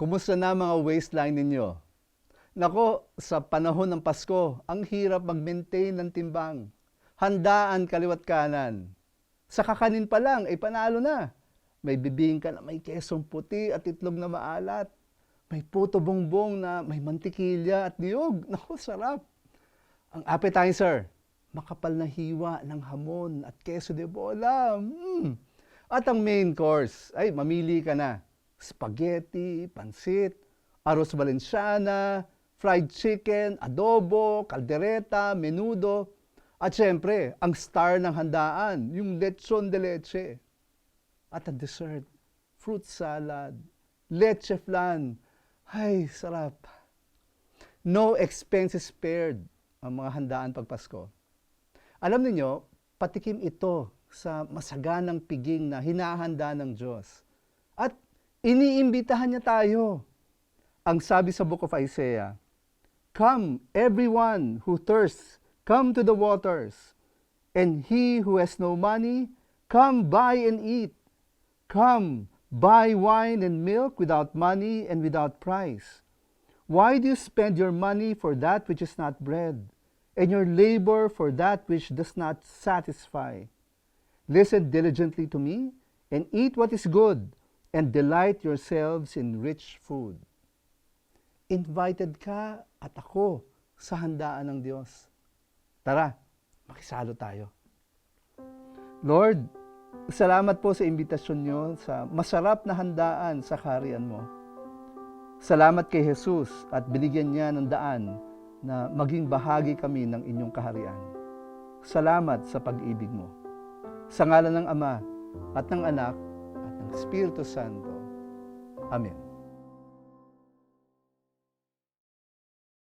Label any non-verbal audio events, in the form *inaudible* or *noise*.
Kumusta na mga waistline ninyo? Nako, sa panahon ng Pasko, ang hirap mag-maintain ng timbang. Handaan kaliwat kanan. Sa kakanin pa lang, ay panalo na. May bibingka na may kesong puti at itlog na maalat. May puto bongbong na may mantikilya at niyog. *laughs* Nako, sarap. Ang appetizer, makapal na hiwa ng hamon at keso de bola. Mm. At ang main course, ay mamili ka na. Spaghetti, pansit, arroz valenciana, fried chicken, adobo, kaldereta, menudo. At syempre, ang star ng handaan, yung lechon de leche. At ang dessert, fruit salad, leche flan. Ay, sarap. No expenses spared ang mga handaan pag Pasko. Alam niyo, patikim ito sa masaganang piging na hinahanda ng Diyos. At iniimbitahan niya tayo. Ang sabi sa Book of Isaiah, Come, everyone who thirsts, come to the waters. And he who has no money, come buy and eat. Come, buy wine and milk without money and without price. Why do you spend your money for that which is not bread, and your labor for that which does not satisfy? Listen diligently to me, and eat what is good, and delight yourselves in rich food. Invited ka at ako sa handaan ng Diyos. Tara, makisalo tayo. Lord, salamat po sa imbitasyon nyo sa masarap na handaan sa kaharian mo. Salamat kay Jesus at binigyan niya ng daan na maging bahagi kami ng inyong kaharian. Salamat sa pag-ibig mo. Sa ngalan ng Ama at ng Anak at ng Espiritu Santo. Amen.